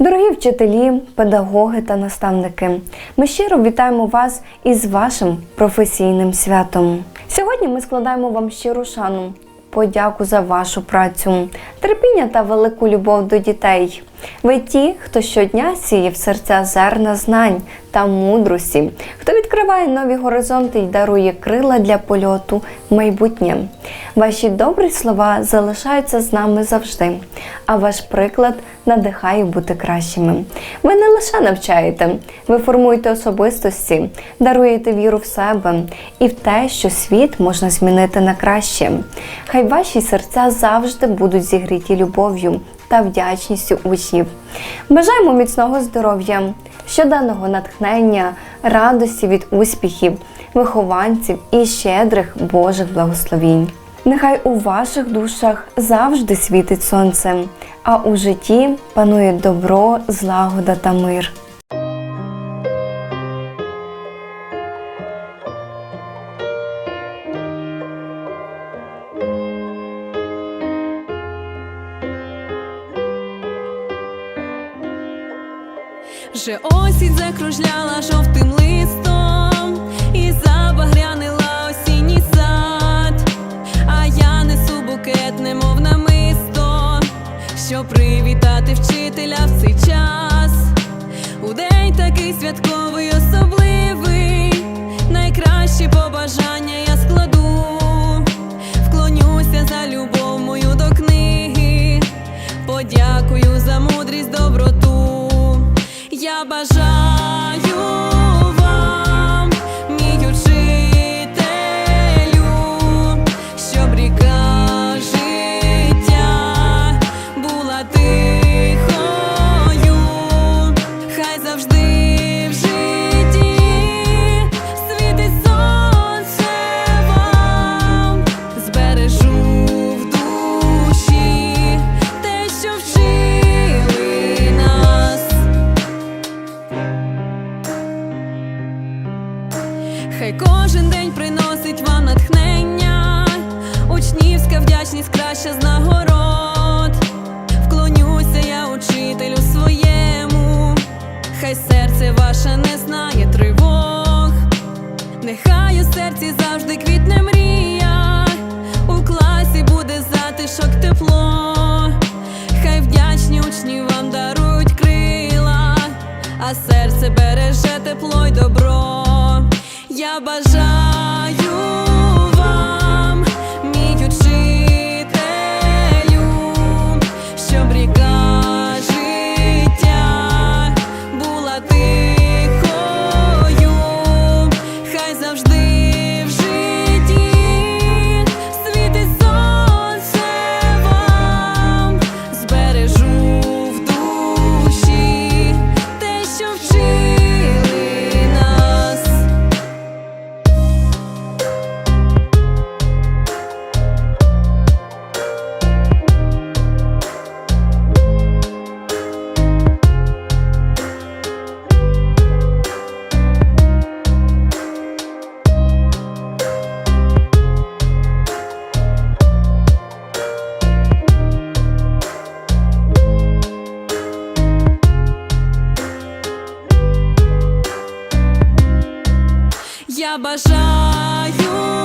Дорогі вчителі, педагоги та наставники, ми щиро вітаємо вас із вашим професійним святом. Сьогодні ми складаємо вам щиру шану, подяку за вашу працю, терпіння та велику любов до дітей. Ви ті, хто щодня сіє в серця зерна знань та мудрості, хто відкриває нові горизонти й дарує крила для польоту в майбутнє. Ваші добрі слова залишаються з нами завжди, а ваш приклад надихає бути кращими. Ви не лише навчаєте, ви формуєте особистості, даруєте віру в себе і в те, що світ можна змінити на краще. Хай ваші серця завжди будуть зігріті любов'ю та вдячністю учнів. Бажаємо міцного здоров'я, щоденного натхнення, радості від успіхів, вихованців і щедрих Божих благословінь. Нехай у ваших душах завжди світить сонце, а у житті панує добро, злагода та мир. Вже осінь закружляла жовтим листом і забагрянила осінній сад, а я несу букет, немов намисто, щоб привітати вчителя в цей час. У день такий святковий, Бажаю вам, мій учителю, щоб ріка життя була тихою, хай завжди Хай кожен день приносить вам натхнення, учнівська вдячність краща з нагород. Вклонюся я учителю своєму, хай серце ваше не знає тривог, нехай у серці завжди квітне мрія, Я Я бажаю